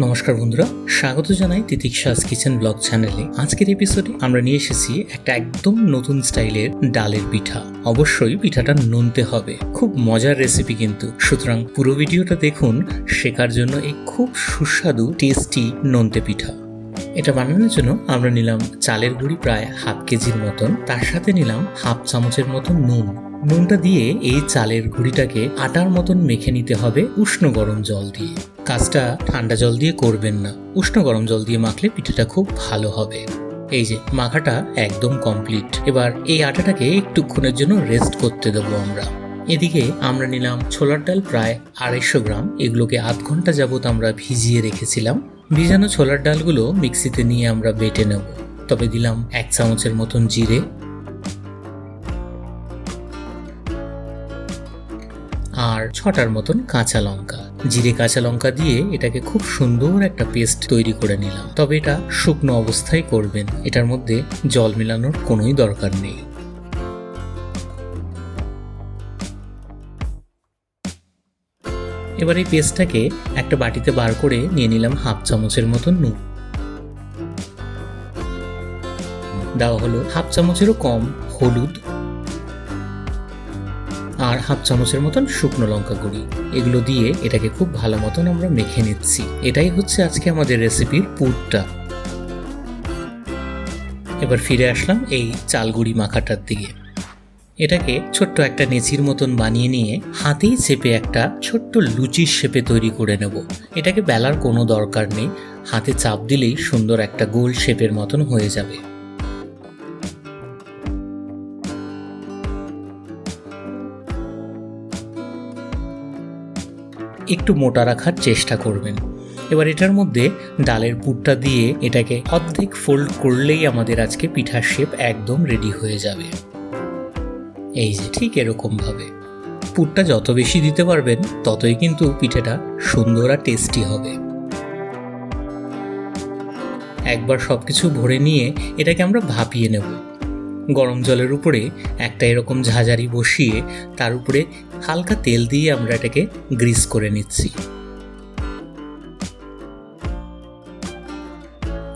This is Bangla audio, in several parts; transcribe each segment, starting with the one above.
নমস্কার বন্ধুরা, স্বাগত জানাই তিতিক্ষাস কিচেন ব্লগ চ্যানেলে। আজকের এপিসোডে আমরা নিয়ে এসেছি একটা একদম নতুন স্টাইলের ডালের পিঠা। অবশ্যই পিঠাটা নুনতে হবে। খুব মজার রেসিপি কিন্তু। সুতরাং পুরো ভিডিওটা দেখুন, শেখার জন্য এই খুব সুস্বাদু টেস্টি নোনতে পিঠা। এটা বানানোর জন্য আমরা নিলাম চালের গুঁড়ি প্রায় হাফ কেজির মতন। তার সাথে নিলাম হাফ চামচের মতন নুন। নুনটা দিয়ে এই চালের গুঁড়িটাকে আটার মতন মেখে নিতে হবে উষ্ণ গরম জল দিয়ে। কাজটা ঠান্ডা জল দিয়ে করবেন না। উষ্ণ গরম জল দিয়ে মাখলে পিঠাটা খুব ভালো হবে। এই যে, মাখাটা একদম কমপ্লিট। এবার এই আটাটাকে একটুক্ষণের জন্য রেস্ট করতে দেবো আমরা। এদিকে আমরা নিলাম ছোলার ডাল প্রায় আড়াইশো গ্রাম। এগুলোকে আধ ঘণ্টা যাবত আমরা ভিজিয়ে রেখেছিলাম। ভিজানো ছোলার ডালগুলো মিক্সিতে নিয়ে আমরা বেটে নেব। তবে দিলাম এক চামচের মতন জিরে ছটার মতন কাঁচা লঙ্কা। জিরে কাঁচা লঙ্কা দিয়ে এটাকে খুব সুন্দর একটা পেস্ট তৈরি করে নিলাম। তবে এটা শুকনো অবস্থায় করবেন। এটার মধ্যে জল মেলানোর কোনোই দরকার নেই। এবার এই পেস্টটাকে একটা বাটিতে বার করে নিয়ে নিলাম হাফ চামচের মতন নুন। দেওয়া হলো হাফ চামচেরও কম হলুদ আর হাফ চামচের মতন শুকনো লঙ্কা গুঁড়ি। এগুলো দিয়ে এটাকে খুব ভালো মতন আমরা মেখে নিচ্ছি। এটাই হচ্ছে আজকে আমাদের রেসিপির পুরটা। এবার ফিরে আসলাম এই চালগুড়ি মাখাটার দিকে। এটাকে ছোট্ট একটা নেচির মতন বানিয়ে নিয়ে হাতেই চেপে একটা ছোট্ট লুচির শেপে তৈরি করে নেব। এটাকে বেলার কোনো দরকার নেই। হাতে চাপ দিলেই সুন্দর একটা গোল শেপের মতন হয়ে যাবে। একটু মোটা রাখার চেষ্টা করবেন। এবার এটার মধ্যে ডালের পুরটা দিয়ে এটাকে অর্ধেক ফোল্ড করলেই আমাদের আজকে পিঠার শেপ একদম রেডি হয়ে যাবে। এই যে ঠিক এরকমভাবে। পুরটা যত বেশি দিতে পারবেন, ততই কিন্তু পিঠেটা সুন্দর আর টেস্টি হবে। একবার সব কিছু ভরে নিয়ে এটাকে আমরা ভাপিয়ে নেব। গরম জলের উপরে একটা এরকম ঝাঁঝারি বসিয়ে তার উপরে হালকা তেল দিয়ে আমরা এটাকে গ্রিস করে নিচ্ছি।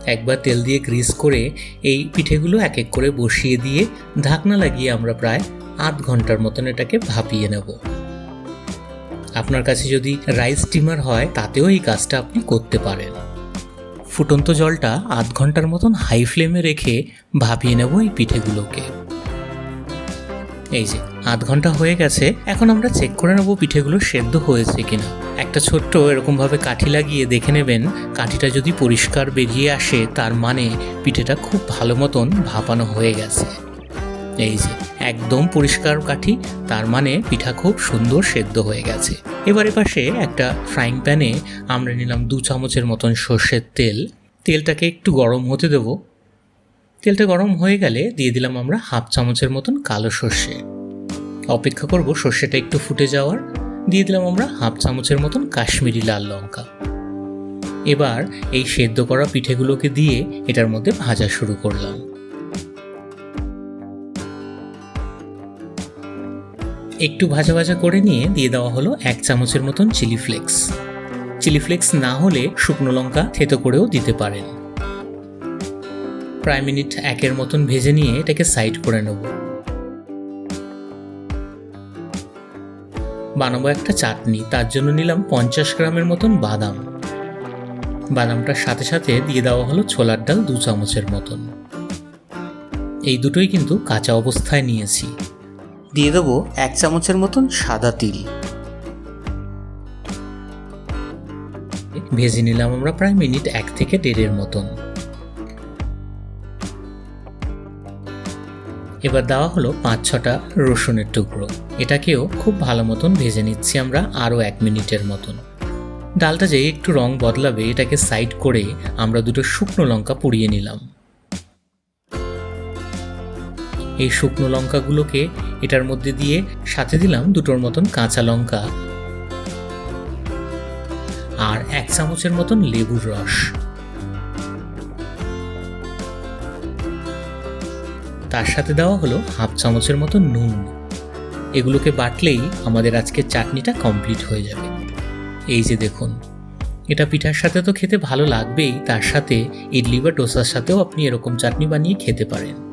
একবার তেল দিয়ে গ্রিস করে এই পিঠেগুলো এক এক করে বসিয়ে দিয়ে ঢাকনা লাগিয়ে আমরা প্রায় আধ ঘণ্টার মতন এটাকে ভাপিয়ে নেব। আপনার কাছে যদি রাইস স্টিমার হয়, তাতেও এই কাজটা আপনি করতে পারেন। ফুটন্ত জলটা আধ ঘণ্টার মতন হাই ফ্লেমে রেখে ভাপিয়ে নেব এই পিঠেগুলোকে। এই যে, আধ ঘণ্টা হয়ে গেছে, এখন আমরা চেক করে নেব পিঠেগুলো সেদ্ধ হয়েছে কিনা। একটা ছোট্ট এরকমভাবে কাঠি লাগিয়ে দেখে নেবেন, কাঠিটা যদি পরিষ্কার বেরিয়ে আসে, তার মানে পিঠেটা খুব ভালো মতন ভাপানো হয়ে গেছে। এই যে একদম পরিষ্কার কাঠি, তার মানে পিঠা খুব সুন্দর সেদ্ধ হয়ে গেছে। এবারে পাশে একটা ফ্রাইং প্যানে আমরা নিলাম দু চামচের মতন সর্ষের তেল। তেলটাকে একটু গরম হতে দেব। তেলটা গরম হয়ে গেলে দিয়ে দিলাম আমরা হাফ চামচের মতন কালো সর্ষে। অপেক্ষা করব সর্ষেটা একটু ফুটে যাওয়ার। দিয়ে দিলাম আমরা হাফ চামচের মতন কাশ্মীরি লাল লঙ্কা। এবার এই সেদ্ধ করা পিঠেগুলোকে দিয়ে এটার মধ্যে ভাজা শুরু করলাম। একটু ভাজা ভাজা করে নিয়ে দিয়ে দেওয়া হলো এক চামচের মতন চিলি ফ্লেক্স। চিলি ফ্লেক্স না হলে শুকনো লঙ্কা থেতো করেও দিতে পারেন। প্রায় মিনিট একের মতন ভেজে নিয়ে এটাকে সাইড করে নেব। বানাবো একটা চাটনি, তার জন্য নিলাম পঞ্চাশ গ্রামের মতন বাদাম। বাদামটার সাথে সাথে দিয়ে দেওয়া হলো ছোলার ডাল দু চামচের মতন। এই দুটোই কিন্তু কাঁচা অবস্থায় নিয়েছি। দিয়ে দেবো এক চামচের মতন সাদা তিল। ভেজে নিলাম আমরা প্রায় মিনিট এক থেকে দেড়ের মতন। এবার দেওয়া হলো পাঁচ ছটা রসুনের টুকরো। এটাকেও খুব ভালো মতন ভেজে নিচ্ছি আমরা আরও এক মিনিটের মতন। ডালটা যে একটু রং বদলাবে, এটাকে সাইড করে আমরা দুটো শুকনো লঙ্কা পুড়িয়ে নিলাম। এই শুকনো লঙ্কাগুলোকে এটার মধ্যে দিয়ে সাথে দিলাম দুটোর মতন কাঁচা লঙ্কা। আর এক চামচের মতন লেবুর রস। তার সাথে দেওয়া হলো হাফ চামচের মতো নুন। এগুলোকে বাটলেই আমাদের আজকের চাটনিটা কমপ্লিট হয়ে যাবে। এই যে দেখুন, এটা পিঠার সাথে তো খেতে ভালো লাগবেই, তার সাথে ইডলি বা ডোসার সাথেও আপনি এরকম চাটনি বানিয়ে খেতে পারেন।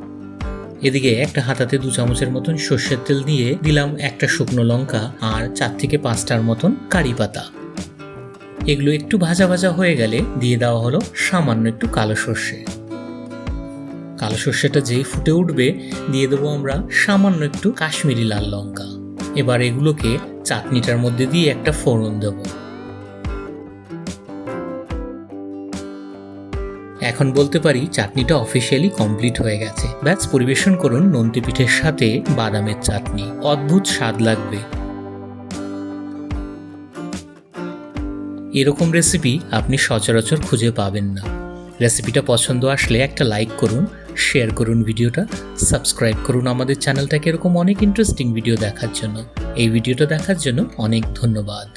এদিকে একটা হাতাতে দু চামচের মতন সর্ষের তেল দিয়ে দিলাম একটা শুকনো লঙ্কা আর চার থেকে পাঁচটার মতন কারি পাতা। এগুলো একটু ভাজা ভাজা হয়ে গেলে দিয়ে দেওয়া হলো সামান্য একটু কালো সর্ষে। কালো সর্ষেটা যেই ফুটে উঠবে, দিয়ে দেবো আমরা সামান্য একটু কাশ্মীরি লাল লঙ্কা। এবার এগুলোকে চাটনিটার মধ্যে দিয়ে একটা ফোড়ন দেবো। এখন বলতে পারি চাটনিটা অফিসিয়ালি কমপ্লিট হয়ে গেছে। ব্যাস, পরিবেশন করুন নন্তি পিঠের সাথে বাদামের চাটনি। অদ্ভুত স্বাদ লাগবে। এরকম রেসিপি আপনি সচরাচর খুঁজে পাবেন না। রেসিপিটা পছন্দ আসলে একটা লাইক করুন শেয়ার করুন ভিডিওটা সাবস্ক্রাইব করুন আমাদের চ্যানেলটাকে এরকম অনেক ইন্টারেস্টিং ভিডিও দেখার জন্য। এই ভিডিওটা দেখার জন্য অনেক ধন্যবাদ।